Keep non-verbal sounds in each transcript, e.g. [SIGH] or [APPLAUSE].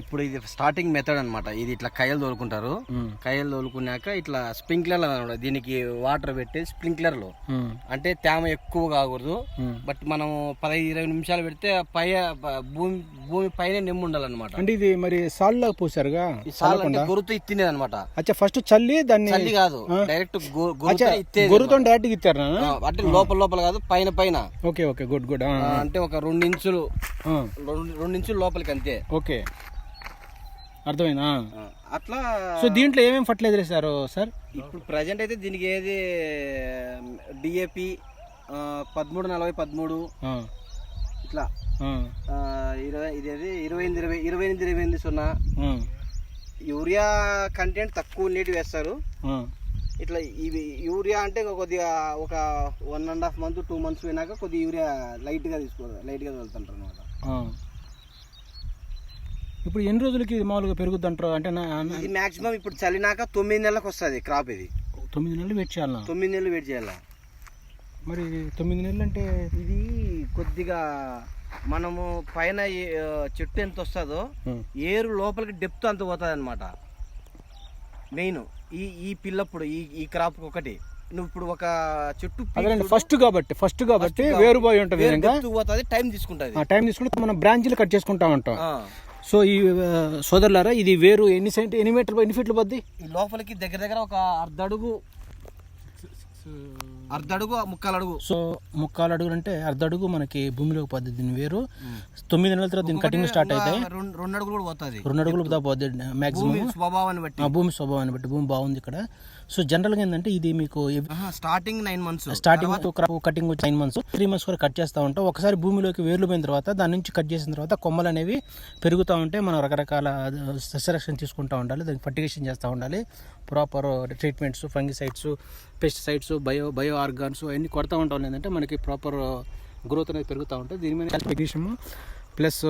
ఇప్పుడు ఇది starting method అన్నమాట. ఇది ఇట్లా కయ్యలు తోలుకుంటారు. కయ్యలు తోలుకున్నాక ఇట్లా స్ప్రింక్లర్ అనమాట. దీనికి వాటర్ పెట్టి స్ప్రింక్లర్లు అంటే తేమ ఎక్కువ కాకూడదు. బట్ మనం పదహైదు ఇరవై నిమిషాలు పెడితే పై భూమి భూమి పైన నిమ్ము ఉండాలన్నమాట. అంటే ఇది మరి సాల్లో పోసారుగా? ఈ సాల్ అంటే గొరుతు ఇత్తినేది అనమాట అచ్చా ఫస్ట్ చల్లి దాన్ని చల్లి కాదు. డైరెక్ట్ గొర్రెతో డైరెక్ట్ ఆ, అంటే లోపల లోపల కాదు పైన పైన. ఓకే ఓకే గుడ్ గుడ్ అంటే ఒక రెండు ఇంచులు రెండు రెండు ఇంచులు లోపలికి అంతే. ఓకే. అర్థమైందా? ఆ, అట్లా సో దీంట్లో ఏమేమి ఫర్టిలైజర్ వేసారు సార్? ఇప్పుడు ప్రజెంట్ అయితే దీనికి ఏది డిఏపి పదమూడు నలభై పదమూడు ఇట్లా. ఇరవై ఇదేది? ఇరవై ఎనిమిది ఇరవై ఇరవై ఎనిమిది ఇరవై ఎనిమిది సున్నా. యూరియా కంటెంట్ తక్కువ నీటి వేస్తారు. ఇట్లా ఇవి యూరియా అంటే కొద్దిగా ఒక one and half month two months పోయినాక కొద్దిగా యూరియా లైట్గా తీసుకో లైట్గా వెళ్తుంటారు అనమాట. ఇప్పుడు ఎన్ని రోజులకి ఇది మామూలుగా పెరుగుద్ది అంటారు అంటే ఇది మాక్సిమం ఇప్పుడు చల్లినాక తొమ్మిది నెలలకు వస్తుంది క్రాప్ ఇది. తొమ్మిది నెలలు వెయిట్ చేయాలన్నా తొమ్మిది నెలలు వెయిట్ చేయాలి. మరి తొమ్మిది నెలలు అంటే ఇది కొద్దిగా మనము పైన చెట్టు ఎంత వస్తుందో ఏరు లోపలికి డెప్త్ అంత పోతుంది అనమాట మెయిన్ ఈ ఈ పిల్లప్పుడు ఈ ఈ క్రాప్ ఒకటి. నువ్వు ఇప్పుడు ఒక చెట్టు ఫస్ట్ కాబట్టి ఫస్ట్ కాబట్టి వేరు పోయి ఉంటుంది టైం తీసుకుంటుంది. టైం తీసుకుంటే మనం బ్రాంచ్లు కట్ చేసుకుంటా ఉంటాం. సో ఈ సోదరులారా ఇది వేరు ఎన్ని సెంటి ఎన్ని మీటర్ ఎన్ని ఫీట్లు పోద్ది ఈ లోపలికి దగ్గర దగ్గర ఒక అర్ధ అడుగు అర్ధ అడుగు ముక్కాలు అడుగు సో ముక్కాలు అడుగులు అంటే అర్ధ అడుగు మనకి భూమిలోకి పోద్ది దీని వేరు. తొమ్మిది నెలల తర్వాత దీని కటింగ్ స్టార్ట్ అయితే రెండు అడుగులు కూడా పోతుంది. రెండు అడుగులు పోద్ది మాక్సిమం భూమి స్వభావాన్ని బట్టి. భూమి స్వభావాన్ని బట్టి భూమి బాగుంది ఇక్కడ. సో జనరల్గా ఏంటంటే ఇది మీకు starting nine months starting crop cutting వచ్చి నైన్ మంత్స్ త్రీ మంత్స్ వరకు కట్ చేస్తూ ఉంటాం. ఒకసారి భూమిలోకి వేర్లు పోయిన తర్వాత దాని నుంచి కట్ చేసిన తర్వాత కొమ్మలు అనేవి పెరుగుతూ ఉంటాయి మనం రకరకాల సస్యరక్షణ తీసుకుంటూ ఉండాలి. దానికి ఫర్టిగేషన్ చేస్తూ ఉండాలి. Proper treatments fungicides pesticides bio bio organs అవన్నీ కొడతా ఉంటాం. ఏంటంటే మనకి ప్రాపర్ గ్రోత్ అనేది పెరుగుతూ ఉంటుంది దీని మీద మెగ్నీషియం ప్లస్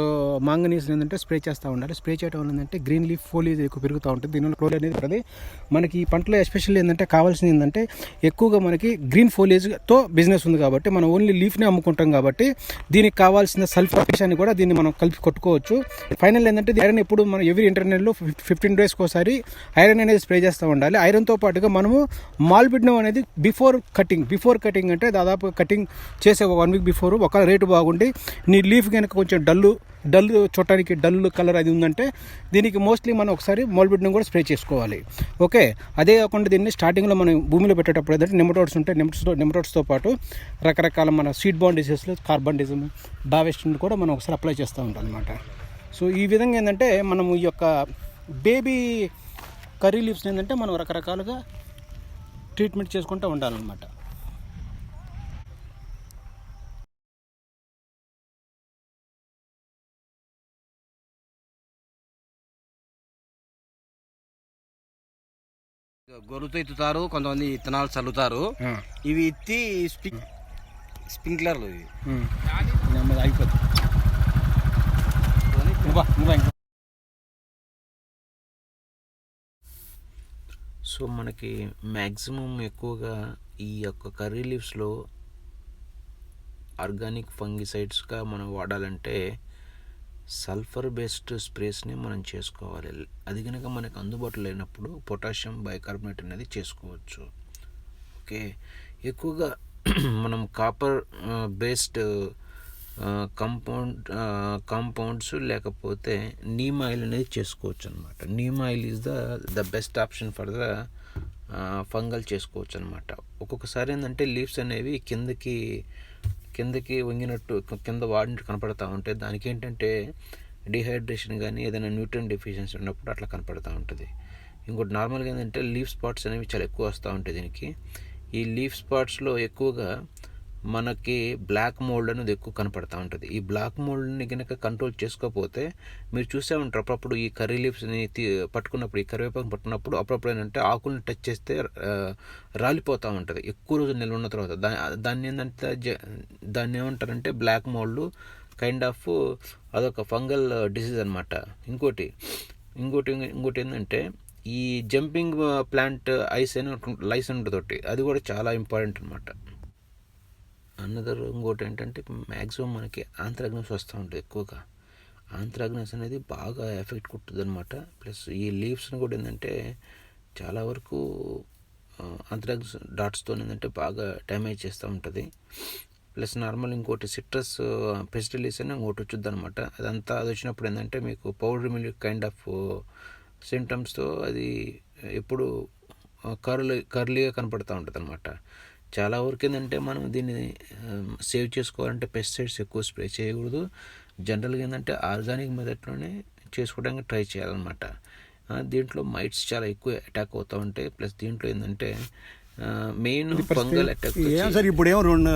మాంగనీస్ ఏంటంటే స్ప్రే చేస్తూ ఉండాలి. స్ప్రే చేయడం వల్ల ఏంటంటే గ్రీన్ లీఫ్ ఫోలీజ్ ఎక్కువ పెరుగుతూ ఉంటుంది. దీనివల్ల క్లోర్ అనేది ఉంటుంది మనకి ఈ పంటలో ఎస్పెషల్లీ ఏంటంటే కావాల్సింది ఏంటంటే ఎక్కువగా మనకి గ్రీన్ ఫోలియేజ్తో బిజినెస్ ఉంది కాబట్టి మనం ఓన్లీ లీఫ్ని అమ్ముకుంటాం కాబట్టి దీనికి కావాల్సిన సల్ఫర్ అని కూడా దీన్ని మనం కలిపి కొట్టుకోవచ్చు. ఫైనల్ ఏంటంటే ఐరన్ ఎప్పుడు మనం ఎవ్రీ ఇంటర్నెట్లో ఫిఫ్టీన్ డేస్కి ఒకసారి ఐరన్ అనేది స్ప్రే చేస్తూ ఉండాలి. ఐరన్తో పాటుగా మనము మాల్బిడ్నం అనేది బిఫోర్ కటింగ్ బిఫోర్ కటింగ్ అంటే దాదాపు కటింగ్ చేసే వన్ వీక్ బిఫోర్. ఒక రేటు బాగుండి నీ లీఫ్ కనుక కొంచెం డల్లు డల్ చూడటానికి డల్ కలర్ అది ఉందంటే దీనికి మోస్ట్లీ మనం ఒకసారి మోల్బిడ్నం కూడా స్ప్రే చేసుకోవాలి. ఓకే? అదే కాకుండా దీన్ని స్టార్టింగ్లో మనం భూమిలో పెట్టేటప్పుడు ఏంటంటే నిమటోడ్స్ ఉంటాయి. నిమటోడ్స్తో నిమటోడ్స్తో పాటు రకరకాల మన సీడ్ బాండ్ డిసీజ్లు కార్బన్ బావెస్టిన్ కూడా మనం ఒకసారి అప్లై చేస్తూ ఉంటాం అనమాట సో ఈ విధంగా ఏంటంటే మనం ఈ యొక్క బేబీ కర్రీ లీవ్స్ ఏంటంటే మనం రకరకాలుగా ట్రీట్మెంట్ చేసుకుంటూ ఉండాలన్నమాట. గొర్రెతో ఎత్తుతారు కొంతమంది ఇత్తనాలు చల్లుతారు. ఇవి ఎత్తి స్ప్రింక్ స్ప్రింక్లర్లు ఇవి. అయిపోతుంది. సో మనకి మ్యాక్సిమం ఎక్కువగా ఈ యొక్క కర్రీ లీవ్స్లో ఆర్గానిక్ ఫంగిసైడ్స్గా మనం వాడాలంటే సల్ఫర్ బేస్డ్ స్ప్రేస్ని మనం చేసుకోవాలి. అది కనుక మనకు అందుబాటులో లేనప్పుడు పొటాషియం బైకార్బోనేట్ అనేది చేసుకోవచ్చు. ఓకే? ఎక్కువగా [CLEARS THROAT] మనం కాపర్ బేస్డ్ కంపౌండ్ కాంపౌండ్స్ లేకపోతే నీమ్ ఆయిల్ అనేది చేసుకోవచ్చు అనమాట neem oil is the the best option for the fungal చేసుకోవచ్చు అనమాట ఒక్కొక్కసారి ఏంటంటే లీవ్స్ అనేవి కిందకి కిందకి వంగినట్టు కింద వాడినట్టు కనపడతా ఉంటే దానికి ఏంటంటే డిహైడ్రేషన్ కానీ ఏదైనా న్యూట్రియన్ డెఫిషియన్సీ ఉన్నప్పుడు అట్లా కనపడతా ఉంటుంది. ఇంకోటి నార్మల్గా ఏంటంటే లీఫ్ స్పాట్స్ అనేవి చాలా ఎక్కువ వస్తూ ఉంటాయి దీనికి. ఈ లీఫ్ స్పాట్స్లో ఎక్కువగా మనకి బ్లాక్ మోల్డ్ అనేది ఎక్కువ కనపడతా ఉంటుంది. ఈ బ్లాక్ మోల్డ్ని కనుక కంట్రోల్ చేసుకోకపోతే మీరు చూసే ఉంటారు. అప్పుడప్పుడు ఈ కర్రీ లీవ్స్ని తీ పట్టుకున్నప్పుడు ఈ కరివేపాకు పట్టుకున్నప్పుడు అప్పుడప్పుడు ఏంటంటే ఆకుల్ని టచ్ చేస్తే రాలిపోతూ ఉంటుంది. ఎక్కువ రోజులు నిల్వ ఉన్న తర్వాత దా దాన్ని ఏంటంటే దాన్ని ఏమంటారంటే బ్లాక్ మోల్డ్ కైండ్ ఆఫ్ అదొక ఫంగల్ డిసీజ్ అనమాట ఇంకోటి ఇంకోటి ఇంకోటి ఏంటంటే ఈ జంపింగ్ ప్లాంట్ ఐస్ అని లైస్ ఉంటుంది ఒకటి. అది కూడా చాలా ఇంపార్టెంట్ అనమాట అన్నదర్ ఇంకోటి ఏంటంటే మ్యాక్సిమం మనకి ఆంథ్రాగ్నస్ వస్తూ ఉంటుంది ఎక్కువగా. ఆంత్రాగ్నస్ అనేది బాగా ఎఫెక్ట్ కొట్టుతుంది అనమాట ప్లస్ ఈ లీవ్స్ని కూడా ఏంటంటే చాలా వరకు ఆంత్రాగ్నస్ డాట్స్తో ఏంటంటే బాగా డ్యామేజ్ చేస్తూ ఉంటుంది. ప్లస్ నార్మల్ ఇంకోటి సిట్రస్ పెస్టిలీస్ అని ఇంకోటి వచ్చింది అనమాట అదంతా అది వచ్చినప్పుడు ఏంటంటే మీకు పౌడర్ మిల్క్ కైండ్ ఆఫ్ సిమ్టమ్స్తో అది ఎప్పుడు కర్లీ కర్లీగా కనపడుతూ ఉంటుంది అనమాట చాలా వరకు ఏంటంటే మనం దీన్ని సేవ్ చేసుకోవాలంటే పెస్టిసైడ్స్ ఎక్కువ స్ప్రే చేయకూడదు. జనరల్గా ఏంటంటే ఆర్గానిక్ మెథడ్లోనే చేసుకోవడానికి ట్రై చేయాలన్నమాట. ఆ, దీంట్లో మైట్స్ చాలా ఎక్కువ అటాక్ అవుతూ ఉంటాయి. ప్లస్ దీంట్లో ఏంటంటే మెయిన్ ఫంగల్ అటాక్ సార్ ఇప్పుడేమో రెండు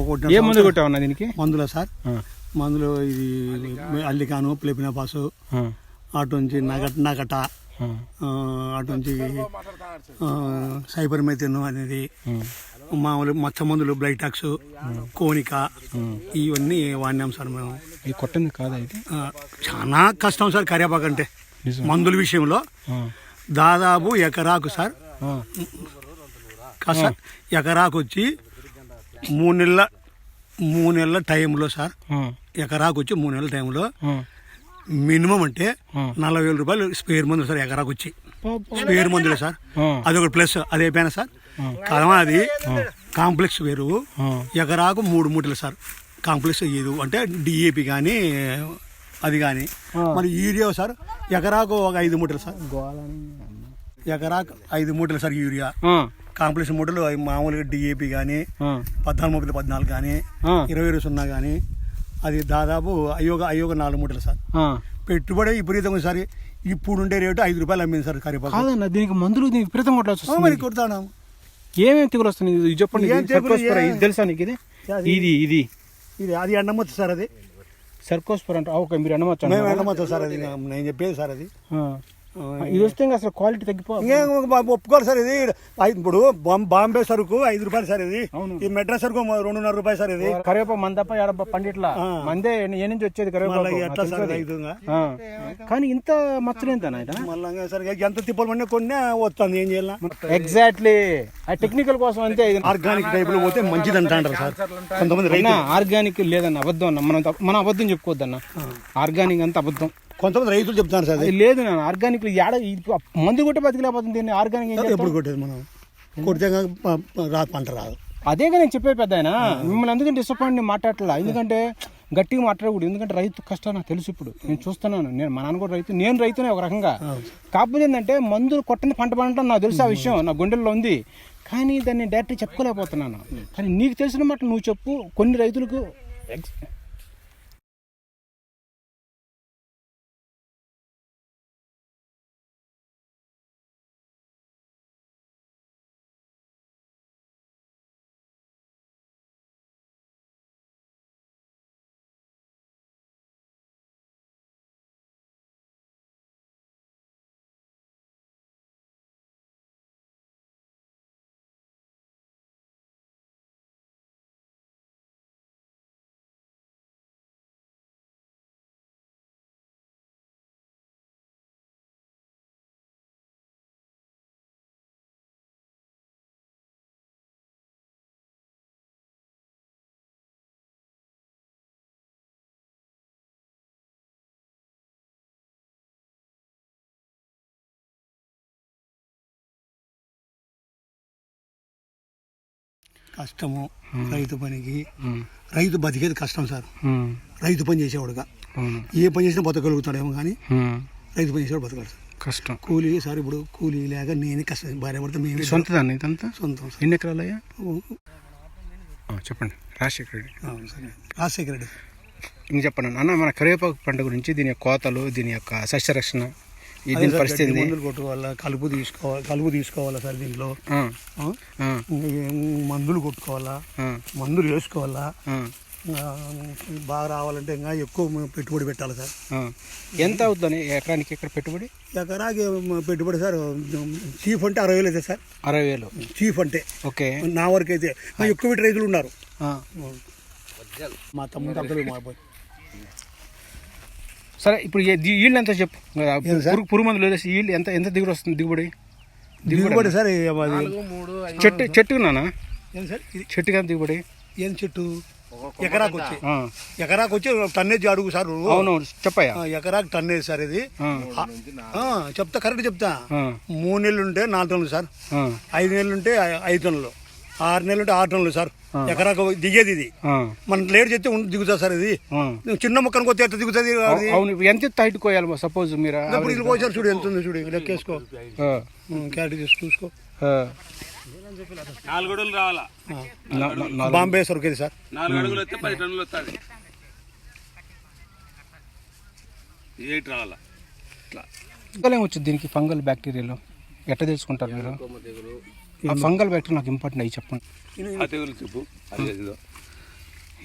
ఒకటి ఏ మందు కొట్టావన్నా దీనికి? మందులా సార్? మందులు ఇది అల్లికాను ప్లెపినాపాసు అటు నుంచి నగట నగట అటు నుంచి సైబర్ మెథిన్ అనేది మామూలు మచ్చ మందులు బ్లైటాక్స్ కోనిక ఇవన్నీ వాడినాం సార్ మేము. ఇది కొట్టింది కాదా ఇది? ఆ, చాలా కష్టం సార్ కరివేపాకు అంటే. మందుల విషయంలో. దాదాపు ఎకరాకు సార్. ఆ, కాదు సార్ ఎకరాకు వచ్చి మూడు నెలల మూడు నెలల టైంలో సార్. ఆ, ఎకరాకు వచ్చి మూడు నెలల టైంలో ఆ. మినిమం అంటే. నలభై వేల రూపాయలు స్పేర్ మందులు సార్ ఎకరాకు వచ్చి. స్పేర్ మందులు సార్. ఆ, అది ఒక ప్లస్ అది అయిపోయినా సార్. కదమా అది కాంప్లెక్స్ వేరు. ఎకరాకు మూడు మూటలు సార్. కాంప్లెక్స్ ఇది అంటే డిఏపి కానీ అది కానీ. మరి యూరియా సార్ ఎకరాకు ఒక ఐదు మూటలు సార్. ఎకరాకు ఐదు మూటలు సార్ యూరియా. కాంప్లెక్స్ మూటలు మామూలుగా డిఏపి కానీ పద్నాలుగు ముప్పై పద్నాలుగు కానీ ఇరవై ఇరవై సున్నా కానీ అది దాదాపు అయ్యోగ అయ్యోగ నాలుగు మూటలు సార్. పెట్టుబడి విపరీతంగా సార్. ఇప్పుడుండే రేటు ఐదు రూపాయలు అమ్మింది సార్ కరివేపాకు కాదన్న దీనికి మందులు దీనికి విపరీతం మరి కొడతాను. ఏమేమి తెగులు వస్తున్నాయి? ఇది చెప్పండి. ఏం ఇది తెగులు సర్కోస్పరా ఏ- ఇది తెలుసా నీకు ఇది? అది- ఇది ఇది. ఇది అది ఎండమొచ్చు సార్ అది. సర్కోస్పర అంటే ఓకే మీరు అనవచ్చు మేము ఎండమొచ్చు సార్ అది? నేను చెప్పేది సార్ అది. ఇది వస్తే ఇంకా అసలు క్వాలిటీ తగ్గిపో ఒప్పుకోరు సార్ ఇది. ఇప్పుడు బాంబే సరుకు ఐదు రూపాయలు సార్ ఇది. అవును. ఈ మెడ్రాస్ సరుకు రెండున్నర రూపాయలు సార్ ఇది. కరివేపాకు మన తప్ప ఎడ పండిట్లా. మందే ఏ నుంచి వచ్చేది కరివేపాకు. కానీ ఇంత మచ్చలేంతనా మళ్ళీ సార్ ఎంత తిప్పలు కొన్ని వస్తుంది ఏం చేయాలి ఎగ్జాక్ట్లీ ఆ టెక్నికల్ కోసం అంతే ఇది. ఆర్గానిక్ టైప్లో పోతే మంచిది అంటారు సార్. కొంతమంది ఆర్గానిక్ లేదన్న అబద్ధం అన్న. మనం మనం అబద్ధం చెప్పుకోవద్దన్న. ఆర్గానిక్ అంత అబద్ధం. కొంతమంది రైతులు చెప్తున్నారు సార్ లేదు నాన్న ఆర్గానిక్ ఏడ మందు కొట్టే బతికిలేకపోతుంది దీన్ని ఆర్గానిక్? ఎప్పుడు కొట్టేది మనం? కొడితే కనుక ప- ప- రా పంట రాదు. అదేగా నేను చెప్పే పెద్ద ఆయన మిమ్మల్ని ఎందుకంటే డిసప్పాయింట్ నేను మాట్లాడట్లా. ఎందుకంటే గట్టిగా మాట్లాడకూడదు ఎందుకంటే రైతు కష్టం నాకు తెలుసు ఇప్పుడు. నేను చూస్తున్నాను నేను మా నాన్న కూడా రైతు నేను రైతునే ఒక రకంగా. కాకపోతే ఏంటంటే మందులు కొట్టని పంట పండటం నాకు తెలుసు ఆ విషయం నా గుండెల్లో ఉంది. కానీ దాన్ని డైరెక్ట్ చెప్పుకోలేకపోతున్నాను. కానీ నీకు తెలిసిన మాట నువ్వు చెప్పు కొన్ని రైతులకు కష్టము రైతు పనికి. రైతు బతికేది కష్టం సార్. రైతు పని చేసేవాడుగా. ఏ పని చేసినా బతకగలుగుతాడేమో కానీ రైతు పని చేసేవాడు బతకాడు సార్. కష్టం. కూలీ సార్ ఇప్పుడు కూలీ లేక నేనే కష్టం. భార్య పడితే మేమే సొంతదాన్ని ఇదంతా? సొంతం సార్. ఎన్ని ఎకరాలయ్యా చెప్పండి. రాజశేఖర రెడ్డి. రాజశేఖర రెడ్డి. ఇంక చెప్పండి. అన్న మన కరివేపాకు పంట గురించి దీని యొక్క కోతలు దీని యొక్క సస్యరక్షణ దీని పరిస్థితి? మందులు కొట్టుకోవాలా కలుపు తీసుకోవాలి కలుపు తీసుకోవాలా సార్ దీంట్లో? మందులు కొట్టుకోవాలా మందులు వేసుకోవాలా బాగా రావాలంటే ఇంకా ఎక్కువ పెట్టుబడి పెట్టాలి సార్. ఎంత అవుతుందని ఎకరానికి ఎక్కడ పెట్టుబడి? ఎకరాకి పెట్టుబడి సార్ చీఫ్ అంటే అరవై వేలు అయితే సార్. అరవై వేలు. చీఫ్ అంటే. ఓకే. నా వరకు అయితే ఎక్కువ రైతులు ఉన్నారు. మా తమ్ముడు అబ్బాయి మా అబ్బాయి సరే ఇప్పుడు ఈల్డ్ ఎంత చెప్పు? పురుగు పురుగు మందులు వేసి ఈల్డ్ ఎంత ఎంత దిగుబడి వస్తుంది దిగుబడి? దిగుబడి సార్ అది? చెట్టు చెట్టుకు నానా? ఏం సార్? ఇది చెట్టుగా దిగుబడి. ఏం చెట్టు? ఎకరాకు వచ్చి ఆ. ఎకరాకు వచ్చి టన్నేజ్ అడుగు సార్. అవునవును చెప్పయ్యా. ఎకరాకు టన్నేజ్ సార్ ఇది. చెప్తా కరెక్ట్ చెప్తా. మూడు నెలలు ఉంటే నాలుగు టన్నులు సార్. ఐదు నెలలు ఉంటే ఐదు టన్నులు. ఆరు నెలలు ఉంటే ఆరు టన్నులు సార్. ఎకరాకు దిగేది ఇది. మనం లేట్ చేస్తే ఉండి దిగుతుంది సార్ ఇది. చిన్న మొక్కను కొత్త ఎట్లా దిగుతుంది అది? అవును ఎంత హైట్ కోయాలి సపోజ్ మీరు ఇప్పుడు ఇది పోసారు చూడు ఎంత ఉంది చూడు లెక్కేసుకో ఆ. క్యారెట్ తీసి చూసుకో. ఆ. నాలుగు అడుగులు రావాలా. బాంబే సరుకేది సార్. నాలుగు అడుగులు వస్తే పది టన్నులు వస్తుంది. రావాలా? ఏమొచ్చింది దీనికి ఫంగల్ బ్యాక్టీరియాలో. ఎట్లా తెలుసుకుంటారు మీరు? ఆ ఫంగల్ బ్యాక్టీరియా నాకు ఇంపార్టెంట్ అయ్యి చెప్పండి. చెప్పు.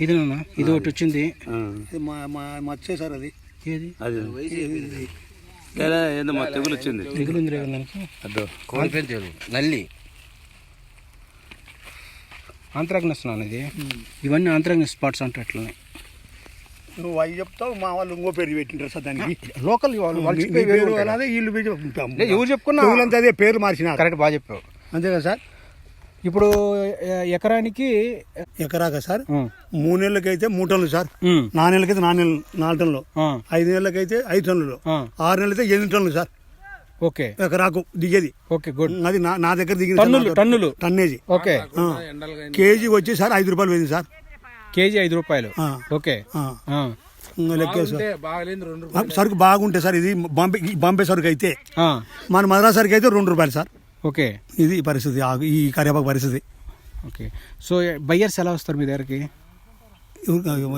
ఇదేనా ఇది ఒకటి వచ్చింది. ఇది మా మా మచ్చే సార్ అది. ఏది? అది. మా తెగులు వచ్చింది. దానికి. తెగులు. నల్లి. ఆంత్రాగ్నస్ ఇది. ఇవన్నీ ఆంత్రాగ్నస్ స్పాట్స్ అంటే అట్లనే. నువ్వు అవి చెప్తావు మా వాళ్ళు ఇంకో పేరు పెట్టింటారు సార్ దానికి. లోకల్ వాళ్ళు వాళ్ళు ఎవరు చెప్పుకున్నా? అదే పేరు మార్చినారు. కరెక్ట్ బాగా చెప్పావు. అంతే కదా సార్? ఇప్పుడు ఎకరానికి ఎకరాక సార్. మూడు నెలలకైతే మూడు టన్నులు సార్. నాలుగు నెలలకైతే నాలుగు నెలలు నాలుగు టన్నులు. ఐదు నెలలకైతే ఐదు టన్నులు. ఆరు నెలలైతే ఎనిమిది టన్నులు సార్. ఓకే. ఎకరాకు దిగేది. Okay good. అది నా నా దగ్గర దిగింది టన్నులు టన్నులు. టన్నేజీ. ఓకే. కేజీ వచ్చి సార్ ఐదు రూపాయలు పోయింది సార్. కేజీ ఐదు రూపాయలు. ఓకే. సరుకు బాగుంటే సార్ ఇది బాంబే బాంబే సరుకు అయితే. మన మద్రాస్ సరుకు అయితే రెండు రూపాయలు సార్. ఓకే. ఇది పరిస్థితి ఈ కరివేపాకు పరిస్థితి. ఓకే. సో బయ్యర్స్ ఎలా వస్తారు మీ దగ్గరికి?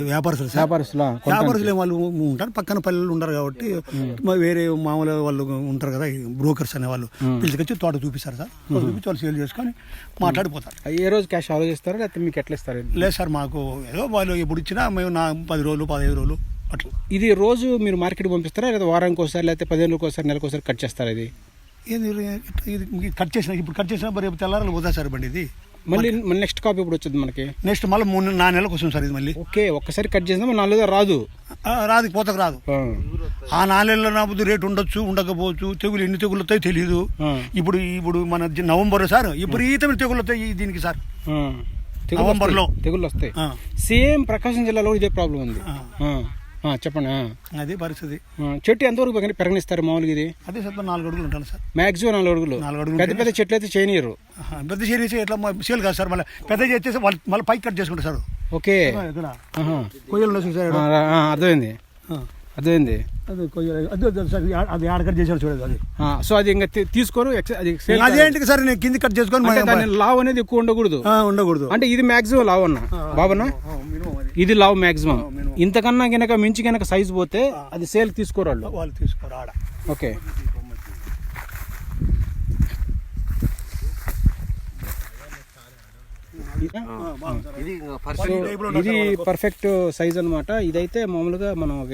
వ్యాపారస్తులు వ్యాపారస్తులా? వ్యాపారస్తులు వాళ్ళు ఉంటారు. పక్కన పల్లెలు ఉండరు కాబట్టి వేరే మామూలు వాళ్ళు ఉంటారు కదా బ్రోకర్స్ అనే వాళ్ళు పిలిచికొచ్చి తోట చూపిస్తారు సార్. తోట చూపించి వాళ్ళు సేల్ చేసుకొని మాట్లాడిపోతారు. ఏ రోజు క్యాష్ ఆలోచిస్తారా లేకపోతే మీకు ఎట్లా ఇస్తారు? లేదు సార్ మాకు ఏదో వాళ్ళు ఎప్పుడు ఇచ్చినా మేము నా పది రోజులు పదహైదు రోజులు అట్లా. ఇది రోజు మీరు మార్కెట్ పంపిస్తారా? లేదా వారానికి ఒకసారి లేకపోతే పదిహేను ఒకసారి నెలకు ఒకసారి కట్ చేస్తారా ఇది? ఇది? కట్ చేసిన ఇప్పుడు కట్ చేసినా రేపు తెల్లారాలు పోతా సార్ బండి ఇది? మళ్ళీ మళ్ళీ నెక్స్ట్ కాపీ ఇప్పుడు వచ్చింది మనకి? నెక్స్ట్ మళ్ళీ మూడు నాలుగు నెలలకు వస్తుంది సార్ ఇది మళ్ళీ. ఓకే ఒక్కసారి కట్ చేసినా నాలుగు రాదు. రాదు పోతకు రాదు. ఆ. నాలుగేళ్ళలో నాపుదు రేటు ఉండొచ్చు ఉండకపోవచ్చు తెగులు ఎన్ని తెగులు వస్తాయో తెలియదు. ఇప్పుడు ఇప్పుడు మన నవంబర్ సార్ విపరీతమైన తెగులు వస్తాయి దీనికి సార్. నవంబర్లో. తెగుళ్ళు వస్తాయి. సేమ్ ప్రకాశం జిల్లాలో ఇదే ప్రాబ్లం ఉంది. చెప్పండి. అదే పరిస్థితి. చెట్టు ఎంతవరకు పెరగ- పెరగనిస్తారు మామూలుగా ఇది? అదే సార్ నాలుగు అడుగులు ఉంటాను సార్. మాక్సిమం నాలుగు అడుగులు. నాలుగు అడుగులు పెద్ద పెద్ద చెట్లు అయితే చేయనీయరు. పెద్ద సీరియస్ ఎట్లా సేల్ కాదు సార్? మళ్ళీ పెద్ద చేస్తే వాళ్ళు మళ్ళీ పైకి కట్ చేసుకుంటారు సార్. ఓకే. కొయ్యలు సార్ అర్థమైంది. అర్థమైంది. అది కొయ్యలు సార్ అది ఆడ కట్ చేశారు చూడదు అది. సో అది ఇంకా తీ- తీసుకొని ఎక్స్- అది అదేంటి సార్? నేను కింది కట్ చేసుకొని లావ్ అనేది ఎక్కువ ఉండకూడదు. ఉండకూడదు. అంటే ఇది మాక్సిమం లావ్ అన్న బాబన్నా? ఇది లావ్ మాక్సిమం ఇంతకన్నా గనక మించి గనక సైజ్ పోతే అది సేల్ తీసుకోరు వాళ్ళు. తీసుకోరు ఆడ. ఓకే. ఇది పర్ఫెక్ట్ సైజ్ అన్నమాట. ఇదైతే మామూలుగా మనం ఒక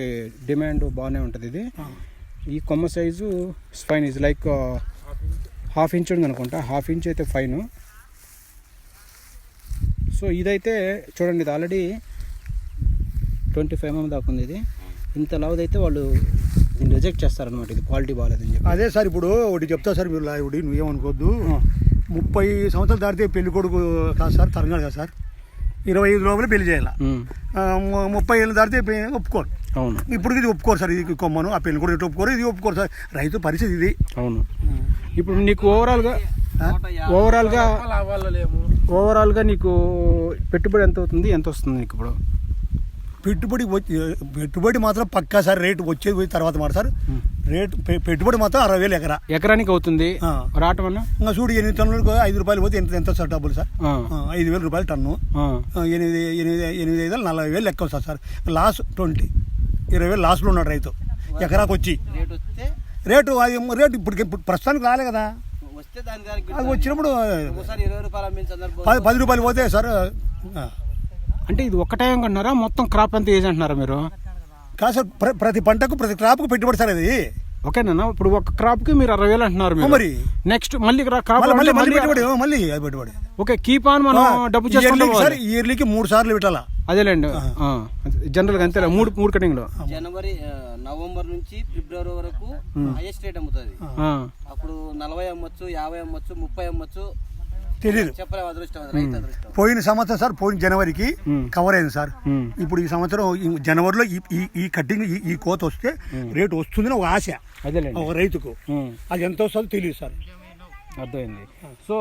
డిమాండ్ బాగానే ఉంటుంది ఇది. ఈ కొమ్మ సైజు ఫైన్ ఇది లైక్ హాఫ్ ఇంచ్ ఉంది అనుకుంటా. హాఫ్ ఇంచ్ అయితే ఫైన్ సో ఇదైతే చూడండి ఇది ఆల్రెడీ ట్వంటీ ఫైవ్ ఎంఎం దాకా ఉంది ఇది. ఇంత లావుదైతే వాళ్ళు దీన్ని రిజెక్ట్ చేస్తారనమాట ఇది క్వాలిటీ బాగాలేదని చెప్పి. అదే సార్ ఇప్పుడు ఒకటి చెప్తా సార్ మీరు లావుడి నువ్వేమనుకోవద్దు ముప్పై సంవత్సరాలు దాటితే పెళ్ళి కొడుకు కాదు సార్ తరంగాడు కాదు సార్. ఇరవై ఐదు లోపల పెళ్ళి చేయాలి? ముప్పై ఏళ్ళు దాటితే ఒప్పుకోరు. అవును. ఇప్పుడు ఇది ఒప్పుకోరు సార్ ఇది కొమ్మను. ఆ పెళ్ళి కొడుకు ఇటు ఒప్పుకోరు? ఇది ఒప్పుకోరు సార్. రైతు పరిస్థితి ఇది. అవును. ఇప్పుడు నీకు ఓవరాల్గా ఓవరాల్గా ఓవరాల్గా నీకు పెట్టుబడి ఎంత అవుతుంది? ఎంత వస్తుంది నీకు ఇప్పుడు? పెట్టుబడి వచ్చి పెట్టుబడి మాత్రం పక్కా సార్ రేటు వచ్చేది పోయి తర్వాత మాట సార్. రేటు పె- పెట్టుబడి మాత్రం అరవై వేలు ఎకరా. ఎకరానికి అవుతుంది. ఆ. రావటం ఇంకా చూడు ఎనిమిది టన్నులకు ఐదు రూపాయలు పోతే ఎంత ఎంత సార్ డబ్బులు సార్? ఐదు వేల రూపాయలు టన్ను. ఎనిమిది ఎనిమిది ఎనిమిది ఐదు నలభై వేలు లెక్క వస్తుంది సార్. Loss twenty. ఇరవై వేలు లాస్లో ఉన్నాడు రైతు. ఎకరాకు వచ్చి. రేట్ వస్తే? రేటు అది రేటు ఇప్పుడు ప్రస్తుతానికి రాలే కదా. వస్తే దాని దానికి అది వచ్చినప్పుడు పది పది రూపాయలు పోతే సార్ అంటే ఇది ఒక్క టైం అంటున్నారా మొత్తం క్రాప్ అంతా ఏజ్ అంటున్నారా మీరు? కాదు సార్ ప్ర- ప్రతి పంటకు ప్రతి క్రాప్కు పెట్టుబడి సార్ అది. ఓకేనా ఇప్పుడు ఒక క్రాప్కి మీరు అరవై వేలు అంటున్నారు మీరు. మరి. నెక్స్ట్ మళ్ళీ క్రాప్ మళ్ళీ పెట్టుబడి మళ్ళీ అది పెట్టుబడి. ఓకే కీప్ ఆన్ మనం డబ్బు చేసుకుంటాం ఇయర్లీకి సార్ ఇయర్లీకి మూడు సార్లు పెట్టాలా? అదేలేండి. జనరల్గా అంతేలే మూడు మూడు కటింగ్లో జనవరి ఆ, నవంబర్ నుంచి ఫిబ్రవరి వరకు హైయెస్ట్ రేట్ అమ్ముతుంది. అప్పుడు నలభై అమ్మొచ్చు యాభై అమ్మొచ్చు ముప్పై అమ్మొచ్చు తెలియదు పోయిన సంవత్సరం సార్ పోయిన జనవరికి కవర్ అయింది సార్. ఇప్పుడు ఈ సంవత్సరం జనవరిలో ఈ ఈ- ఈ కటింగ్ ఈ- ఈ కోత వస్తే రేటు వస్తుందని ఒక ఆశ ఒక రైతుకు. అది ఎంత వస్తుందో తెలియదు సార్. అర్థమైంది. సో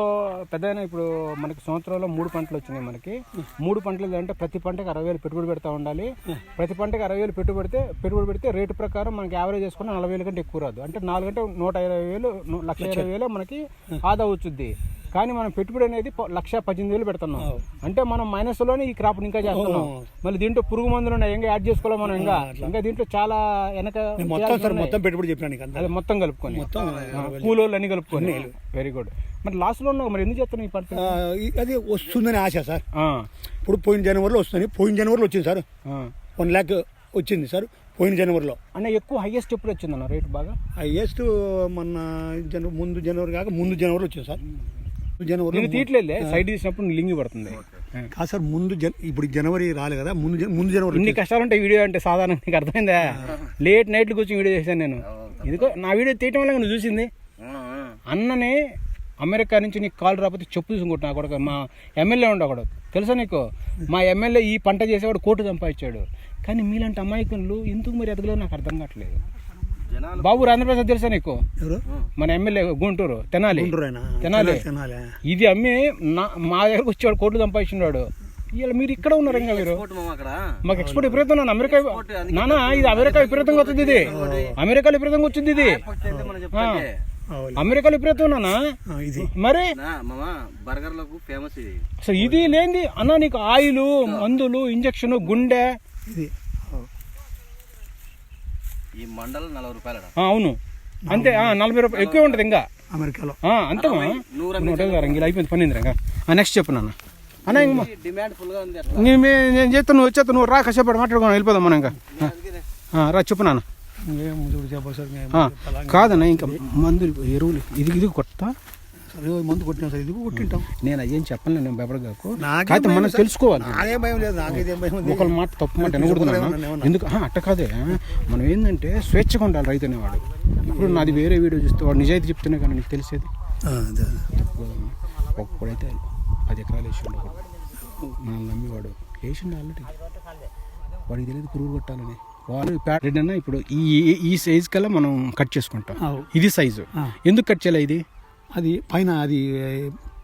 పెద్ద ఇప్పుడు మనకి సంవత్సరంలో మూడు పంటలు వచ్చినాయి మనకి. మూడు పంటలు అంటే ప్రతి పంటకి అరవై వేలు పెట్టుబడి పెడతా ఉండాలి. ప్రతి పంటకి అరవై వేలు పెట్టుబడి పెడితే పెట్టుబడి పెడితే రేటు ప్రకారం మనకి యావరేజ్ చేసుకుని నలభై వేల కంటే ఎక్కువ రాదు. అంటే నాలుగు అంటే నూట ఇరవై వేలు లక్ష ఇరవై వేలు మనకి ఆదా వచ్చుద్ది కానీ మనం పెట్టుబడి అనేది లక్ష పద్దెనిమిది వేలు పెడుతున్నాం. అంటే మనం మైనస్లోనే ఈ క్రాప్ ఇంకా చేస్తున్నాం. మళ్ళీ దీంట్లో పురుగు మందులు ఉన్నాయి ఇంకా యాడ్ చేసుకోవాలి మనం ఇంకా. ఇంకా దీంట్లో చాలా వెనక మొత్తం పెట్టుబడి అంతా? అదే మొత్తం కలుపుకొని. కూలోళ్ళు అన్ని కలుపుకొని. వెరీ గుడ్ మరి లాస్ట్లో ఉన్నావు మరి ఎందుకు చేస్తున్నావు ఈ పంట అది వస్తుందని ఆశ సార్. ఇప్పుడు పోయిన జనవరిలో వస్తుంది. పోయిన జనవరిలో వచ్చింది సార్. వన్ ల్యాక్ వచ్చింది సార్ పోయిన జనవరిలో. అన్న ఎక్కువ హైయెస్ట్ ఎప్పుడు వచ్చిందన్న రేట్ బాగా? హైయెస్ట్ మొన్న జన ముందు జనవరి కాక ముందు జనవరిలో వచ్చింది సార్. జనవరిలో నేను తీయట్లేదు సైడ్ తీసినప్పుడు లింగి పడుతుంది. కాదు సార్ ముందు జన ఇప్పుడు జనవరి రాలే కదా ముందు ముందు జనవరి ఇన్ని కష్టాలు ఉంటాయి వీడియో అంటే సాధారణ నీకు అర్థమైందా? లేట్ నైట్లు కూర్చొని వీడియో చేశాను నేను. ఇదిగో నా వీడియో తీయటం వల్ల నువ్వు చూసింది? అన్నని అమెరికా నుంచి నీకు కాల్ రాకపోతే చెప్పు చూసుకుంటా నాకు కూడా మా ఎమ్మెల్యే ఉండే ఒకడు. తెలుసా నీకు? మా ఎమ్మెల్యే ఈ పంట చేసేవాడు కోటు సంపాదించాడు. కానీ మీలాంటి అమాయకులు ఎందుకు మరి ఎదగలేదు నాకు అర్థం కావట్లేదు. బాబు ఆంధ్రప్రదేశ్ తెలుసా నీకు? ఎవరు? మన ఎమ్మెల్యే గుంటూరు తెనాలి. తెనాలి. ఇది అమ్మి నా మా దగ్గరకు వచ్చేవాడు కోట్లు సంపాదించినాడు. ఇవాళ మీరు ఇక్కడ ఉన్నారు ఇంకా మీరు. మాకు ఎక్స్పోర్ట్ విపరీతం నాన్న అమెరికా నానా ఇది అమెరికా విపరీతంగా వస్తుంది ఇది. అమెరికాలో విపరీతంగా వచ్చింది ఇది. అమెరికాలో విపరీతం నానా ఇది. మరి? నా మామ బర్గర్లకు ఫేమస్ ఇది. ఇది లేనిది. అన్న నీకు ఆయిల్ మందులు ఇంజక్షన్ గుండె. ఇది. ఈ మండలం నలభై రూపాయలడ? ఆ, అవును. అంతే నలభై రూపాయలు ఎక్కువే ఉంటుంది ఇంకా. అమెరికాలో. ఇరవై రంగులు అయిపోయింది పన్నెండు రంగా నెక్స్ట్ చెప్పు నాన్న. అన్న ఇంక ఈ డిమాండ్ ఫుల్గా ఉంది అట్లా. నేను నేను చేస్తాను నువ్వు వచ్చేస్తా నువ్వు రా కష్టపడి మాట్లాడుకోవాలి వెళ్ళిపోదాం మనం ఇంకా. రా చెప్పు నాన్న. కాదన్న ఇంకా మందులు ఎరువులు ఇది ఇది కొత్త? సరే మందు కొట్టినాం సార్ ఇది కొట్టింటాం? నేను అయ్యేం చెప్పను నేను భయపడగాకు నాకేం కాకపోతే మనం. తెలుసుకోవాలి. నాకేం భయం లేదు నాకేదేం భయం ఉంది ఒకళ్ళ మాట తప్పు మాట ఏమన్నా. ఎందుకు? అట్ట కాదే. మనం ఏంటంటే స్వేచ్ఛగా ఉండాలి రైతు అనేవాడు. ఇప్పుడు నాది వేరే వీడియో చూస్తే వాడు నిజాయితీ చెప్తేనే కానీ నీకు తెలిసేది? అదే, అదే. ఒక్కడైతే పది ఎకరాలు వేసి ఉండకూడదు. మనం నమ్మేవాడు. వేసిండు ఆల్రెడీ. వాడికి తెలియదు పురుగు కొట్టాలని. వాళ్ళు ప్యాకెట్ అన్న ఇప్పుడు ఈ ఈ- సైజ్ కల్లా మనం కట్ చేసుకుంటాం. ఇది సైజు. ఎందుకు కట్ చేయాలి ఇది? అది పైన అది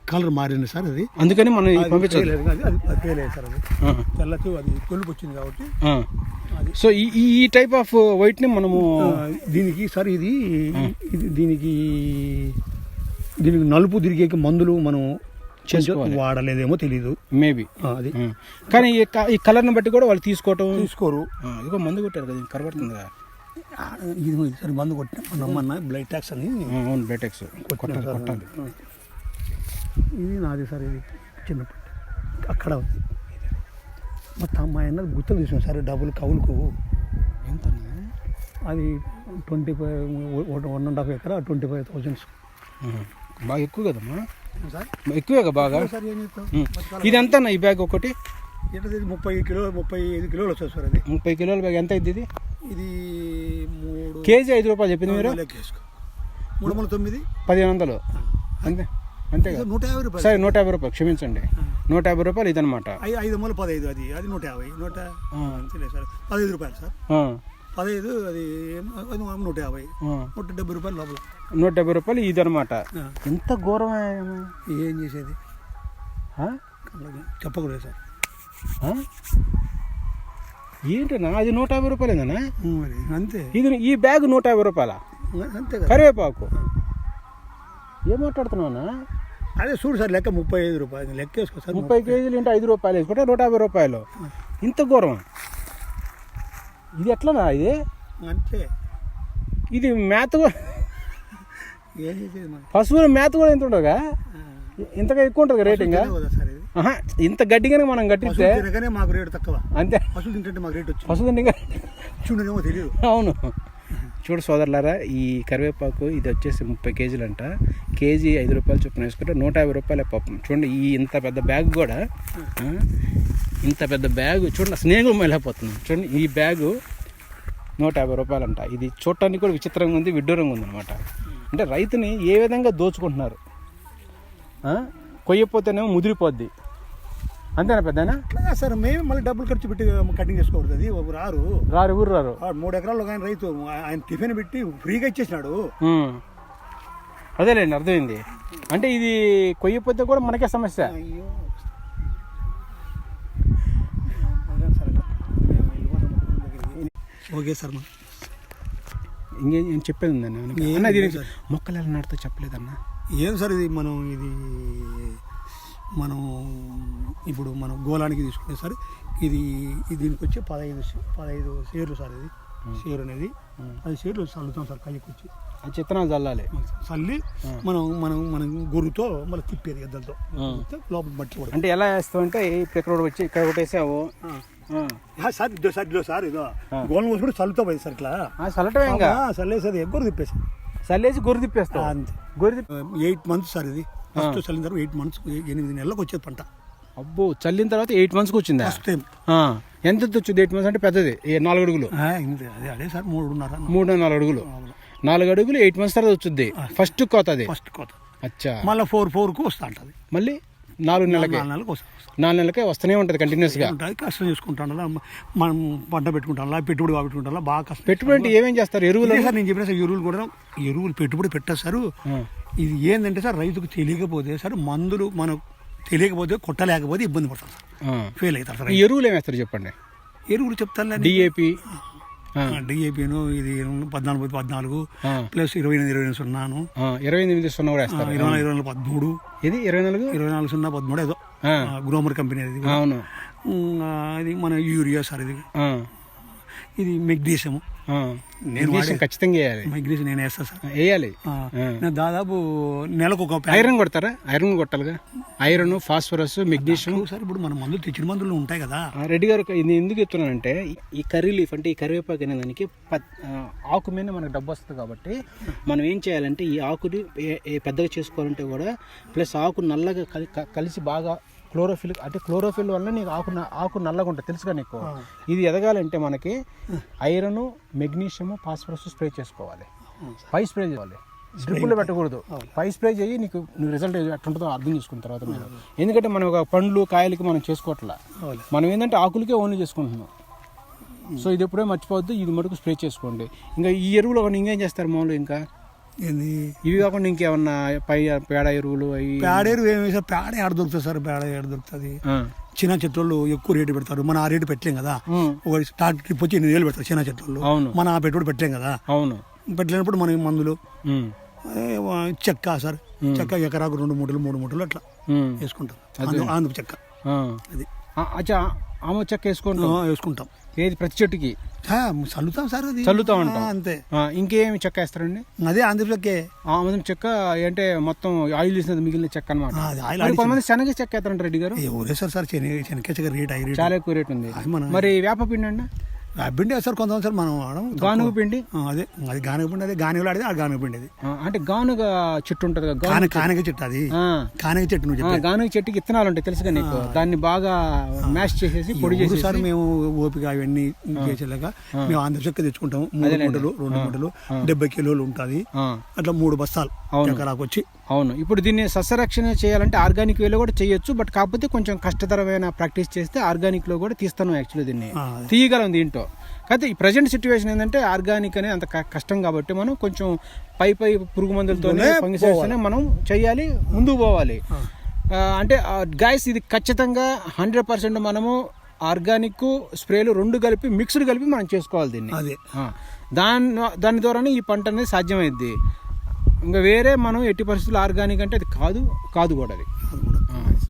కలర్ మారింది సార్ అది. అందుకని మనం ఇది అది పేలేదు సార్ అది. తెల్లకి అది తొలుపు వచ్చింది కాబట్టి. సో ఈ ఈ- టైప్ ఆఫ్ వైట్ని మనము దీనికి సార్ ఇది ఇది దీనికి దీనికి నలుపు తిరిగే మందులు మనం. వాడలేదేమో తెలీదు. మేబీ అది. కానీ ఈ క- ఈ కలర్ని బట్టి కూడా వాళ్ళు తీసుకోవటం. తీసుకోరు. ఇదిగో మందు కొట్టారు కదా కనబడుతుంది కదా ఇది సరే మందు కొట్టిన. నమ్మన్న బ్లడ్ ట్యాక్స్ అని అవును కొట్టాలి సార్. కొట్టాలి. ఇది నాది సార్ ఇది చిన్నప్పటి అక్కడ ఉంది. మొత్తం మా అన్నది గుర్తులు తీసుకున్నాం సార్ డబ్బులు కవులకు ఎంత అది twenty five one and half ఎకరా ట్వంటీ ఫైవ్ థౌజండ్స్ బాగా ఎక్కువ కదమ్మా? సార్? ఎక్కువే కదా బాగా. ఇది ఎంత ఈ బ్యాగ్ ఒకటి? ముప్పై కిలో ముప్పై ఐదు కిలోలు వస్తుంది సార్ అది. ముప్పై కిలోల బ్యాగ్ ఎంత ఇది? ఇది మూడు కేజీ ఐదు రూపాయలు చెప్పింది మీరు? మూడు వందల తొమ్మిది? పదిహేను వందలు. అంతే. అంతే కదా? నూట యాభై రూపాయలు. సరే నూట యాభై రూపాయలు. క్షమించండి. నూట యాభై రూపాయలు ఇదనమాట ఐదు వందల పదహైదు అది అది నూట యాభై. నూట సార్ పదహైదు రూపాయలు సార్. పదహైదు అది నూట యాభై. నూట డెబ్బై రూపాయలు లోపల. నూట డెబ్బై రూపాయలు ఇదనమాట. ఎంత ఘోరమే ఏం చేసేది? చెప్పకూడదు సార్? ఏంటన్నా? అది నూట యాభై రూపాయలేనా మరి అంతే. ఇది ఈ బ్యాగ్ నూట యాభై రూపాయల? అంతే కరివేపాకు. ఏం మాట్లాడుతున్నావునా అదే చూడు సార్ లెక్క ముప్పై ఐదు రూపాయలు. లెక్క వేసుకో సార్ ముప్పై కేజీలు ఇంటే ఐదు రూపాయలు వేసుకుంటే నూట యాభై రూపాయలు? ఇంత ఘోరం. ఇది ఎట్లనా ఇది? అంతే. ఇది మేత కూడా పశువుల మేత కూడా ఎంత ఉండదుగా ఇంతగా ఎక్కువ ఉంటుంది రేటింగ్? ఇంత గడ్డిగానే మనం కట్టిస్తే పశువులు మాకు రేటు తక్కువ. అంతే. పశువులు తింటే మాకు రేటు వచ్చింది. పశువు తిండిగా చూడనేమో తెలియదు అవును. చూడు సోదరులారా ఈ కరివేపాకు ఇది వచ్చేసి ముప్పై కేజీలు అంట కేజీ ఐదు రూపాయలు చొప్పున వేసుకుంటే నూట యాభై రూపాయలే పాపం. చూడండి ఈ ఇంత పెద్ద బ్యాగ్ కూడా ఇంత పెద్ద బ్యాగ్ చూడండి స్నేహం వెళ్ళిపోతుంది చూడండి ఈ బ్యాగు నూట యాభై రూపాయలు అంట ఇది చూడటానికి కూడా విచిత్రంగా ఉంది విడ్డూరంగా ఉంది అనమాట అంటే రైతుని ఏ విధంగా దోచుకుంటున్నారు? కొయ్యపోతేనేమో ముదిరిపోద్ది. అంతేనా పెద్దనా? సార్ మేము మళ్ళీ డబ్బులు ఖర్చు పెట్టి కటింగ్ చేసుకోకూడదు అది. ఒక రారు. రారు ఎవరు రారు. ఆ మూడు ఎకరాలు ఆయన రైతు ఆయన టిఫిన్ పెట్టి ఫ్రీగా ఇచ్చేసినాడు. అదేలేండి అర్థమైంది. అంటే ఇది కొయ్యపోతే కూడా మనకే సమస్య. ఓకే సార్ ఇంకేం చెప్పేది ఉందన్న. మొక్కలు ఎలా నాటుతో చెప్పలేదన్నా? ఏం సార్ ఇది మనం ఇది మనం ఇప్పుడు మనం గోళానికి తీసుకుంటే సార్ ఇది దీనికి వచ్చి పదహైదు పదహైదు షేర్లు సార్ ఇది షేర్ అనేది. అది షేర్లు చల్లుతాం సార్ కయ్యకి వచ్చి. ఆ చిత్తనాలు చల్లాలి. చల్లి మనం మనం మనం గొర్రుతో మళ్ళీ తిప్పేది ఎద్దలతో లోపల బట్టి కూడా అంటే ఎలా ఇప్పుడు ఇక్కడ వచ్చి ఇక్కడ. ఆ, సార్ ఇదో సార్ ఇదో సార్ ఇదో. గోళం కోసి కూడా చల్లుతో పోయింది సార్ ఇట్లా. చల్లటమే ఆ, చల్లేసేది ఎగ్గొరు తిప్పేసి చల్లేసి గొర్రె తిప్పేస్తావు. అంతే. గొర్రె ఎయిట్ మంత్స్ సార్ ఇది. ఫస్ట్ చల్లిన తర్వాత ఎయిట్ మంత్స్ ఎనిమిది నెలలకు వచ్చేది పంట. అబ్బో చల్లిన తర్వాత ఎయిట్ మంత్స్కి వచ్చిందా? First time. ఎంత వచ్చింది ఎయిట్ మంత్స్ అంటే పెద్దది నాలుగు అడుగులు. అదే అదే సార్ మూడున్నర. మూడు నాలుగు అడుగులు. నాలుగు అడుగులు ఎయిట్ మంత్స్ తర్వాత వచ్చింది ఫస్ట్ కోత అది ఫస్ట్ కోత. అచ్చా. మళ్ళీ ఫోర్ ఫోర్కు వస్తూ ఉంటుంది మళ్ళీ? నాలుగు నెలలకి. నాలుగు నెలలకు నాలుగు నెలలకే వస్తూనే ఉంటుంది కంటిన్యూస్గా ఉంటుంది. కష్టం చేసుకుంటాను. మనం పంట పెట్టుకుంటాం పెట్టుబడి పెట్టుకుంటాం బాగా కష్టం. పెట్టుబడి అంటే ఏమేం చేస్తారు? ఎరువులు? సార్ నేను చెప్పిన సార్ ఎరువులు కూడా ఎరువులు పెట్టుబడి పెట్టేస్తారు ఇది ఏంటంటే సార్ రైతుకు తెలియకపోతే సార్ మందులు మనకు తెలియకపోతే కొట్టలేకపోతే ఇబ్బంది పడతారు సార్. ఫెయిల్ అవుతారు సార్ ఎరువులు ఏం వేస్తారు చెప్పండి? ఎరువులు చెప్తాను డిఏపి డిఏపిను ఇది పద్నాలుగు పద్నాలుగు ప్లస్ ఇరవై ఎనిమిది ఇరవై ఎనిమిది సున్నాను ఇరవై ఎనిమిది సున్నా కూడా ఇరవై నాలుగు ఇరవై నాలుగు పదమూడు. ఇది ఇరవై నాలుగు? ఇరవై నాలుగు సున్నా పదమూడు ఏదో. గ్రోమర్ కంపెనీ అది. అవును. ఇది మన యూరియా సార్ ఇది. ఇది మెగ్నీషియం. నేను ఖచ్చితంగా వేయాలి. మెగ్నీషియం నేను వేస్తాను సార్. వేయాలి. నేను దాదాపు నెలకు ఒక ఐరన్ కొడతారా? Iron కొట్టాలిగా. Iron phosphorus magnesium. Sir ఇప్పుడు మన మందులు తెచ్చిన మందులు ఉంటాయి కదా. రెడ్డి గారు ఇది ఎందుకు చెప్తున్నానంటే ఈ- కర్రీ లీఫ్ అంటే ఈ కరివేపాకు అనే దానికి ఆకు మీద మనకు డబ్బు వస్తుంది కాబట్టి మనం ఏం చేయాలంటే ఈ ఆకుని పెద్దగా చేసుకోవాలంటే కూడా ప్లస్ ఆకు నల్లగా కలిసి బాగా క్లోరోఫిల్ అంటే క్లోరోఫిల్ వల్ల నీకు ఆకు ఆకు నల్లగా ఉంటుంది తెలుసుగా నీకు? ఇది ఎదగాలంటే మనకి ఐరన్ మెగ్నీషియం ఫాస్ఫరస్ స్ప్రే చేసుకోవాలి. పై స్ప్రే చేయాలి. డ్రిప్పులు పెట్టకూడదు. పై స్ప్రే చేయి నీకు రిజల్ట్ ఎట్లుంటుందో అర్థం చేసుకున్న తర్వాత మీరు. ఎందుకంటే మనం ఒక పండ్లు కాయలకి మనం చేసుకోవట్లా. మనం ఏంటంటే ఆకులకే ఓన్లీ చేసుకుంటున్నాం. సో ఇది ఎప్పుడే మర్చిపోవద్దు. ఇది మటుకు స్ప్రే చేసుకోండి. ఇంకా ఈ ఎరువులు ఇంకేం చేస్తారు మామూలు ఇంకా? ఏంది? ఇవి కాకుండా ఇంకేమన్నా పై పేడ ఎరువులు అవి పేడేరు ఏమి సార్. పేడ ఏడ దొరుకుతుంది సార్? పేడ ఏడ దొరుకుతుంది. చిన్న చెట్లు ఎక్కువ రేటు పెడతారు. మనం ఆ రేటు పెట్టలేం కదా. ఒక స్టార్ట్ ట్రిప్ వచ్చి ఎనిమిది వేలు పెడతారు చిన్న చెట్లు అవును. మనం ఆ పెట్టుబడి పెట్టలేం కదా. అవును. పెట్టలేనప్పుడు మనం మందులు. చెక్క సార్. చెక్క ఎకరాకు రెండు మూటలు మూడు మూటలు అట్లా. వేసుకుంటాం చెక్క. అది. అచ్చా ఆమె చెక్క వేసుకుంటాం. వేసుకుంటాం. ఏది? ప్రతి చెట్టుకి? చల్లుతాం సార్ అది. చల్లుతా. ఆ, అంతే. ఇంకేమి చెక్క వేస్తారండి? అదే ఆంధ్ర చెక్కే ఆమె చెక్క అంటే మొత్తం ఆయిల్ వేసినది మిగిలిన చెక్క అనమాట. కొంతమంది శనగ చెక్క వేస్తారంట రెడ్డి గారు. ఎవరే సార్ సార్ శని శనక్కే చెక్క రేట్ చాలా ఎక్కువ రేట్ ఉంది. మరి వేప పిండి అండి? పిండి సార్ కొంతమంది సార్ మనం వాడడం తక్కువ. గానుగ పిండి? అదే. అది గానుగ పిండి అదే. గానుగలు ఆడితే ఆ గానుగ పిండి అది. అంటే గానుగ చెట్టు ఉంటుంది కదా గానుగ కానగ చెట్టు అది. కానగ చెట్టు నువ్వు గానుగ చెట్టుకి ఇత్తనాలు ఉంటాయి తెలుసుగా నీకు. దాన్ని బాగా మ్యాష్ చేసేసి పొడి చేసేసి. సార్ మేము ఓపిక అవన్నీ చేసేలాగా మేము ఆంధ్ర చెక్క తెచ్చుకుంటాం మూడు మూటలు రెండు మూటలు డెబ్బై కిలోలు ఉంటుంది. అట్లా మూడు బస్తాలు ఎకరాకు వచ్చి అవును. ఇప్పుడు దీన్ని సస్యరక్షణ చేయాలంటే ఆర్గానిక్ వేలో కూడా చేయొచ్చు బట్ కాకపోతే కొంచెం కష్టతరమైన ప్రాక్టీస్ చేస్తే ఆర్గానిక్లో కూడా తీస్తాను యాక్చువల్లీ దీన్ని. తీయగలం దీంట్లో. కాకపోతే ఈ ప్రజెంట్ సిచ్యువేషన్ ఏంటంటే ఆర్గానిక్ అనేది అంత కష్టం కాబట్టి మనం కొంచెం పై పై పురుగు మందులతోనే ఫంగిసైడ్స్తోనే మనం చేయాలి ముందుకు పోవాలి. అంటే గాయస్ ఇది ఖచ్చితంగా హండ్రెడ్ పర్సెంట్ మనము ఆర్గానిక్ స్ప్రేలు రెండు కలిపి మిక్స్డ్ కలిపి మనం చేసుకోవాలి దీన్ని. అదే. దాని దాని ద్వారానే ఈ పంట అనేది సాధ్యమైద్ది. ఇంకా వేరే మనం ఎట్టి పరిస్థితుల్లో ఆర్గానిక్ అంటే అది కాదు కాదు కూడా అది.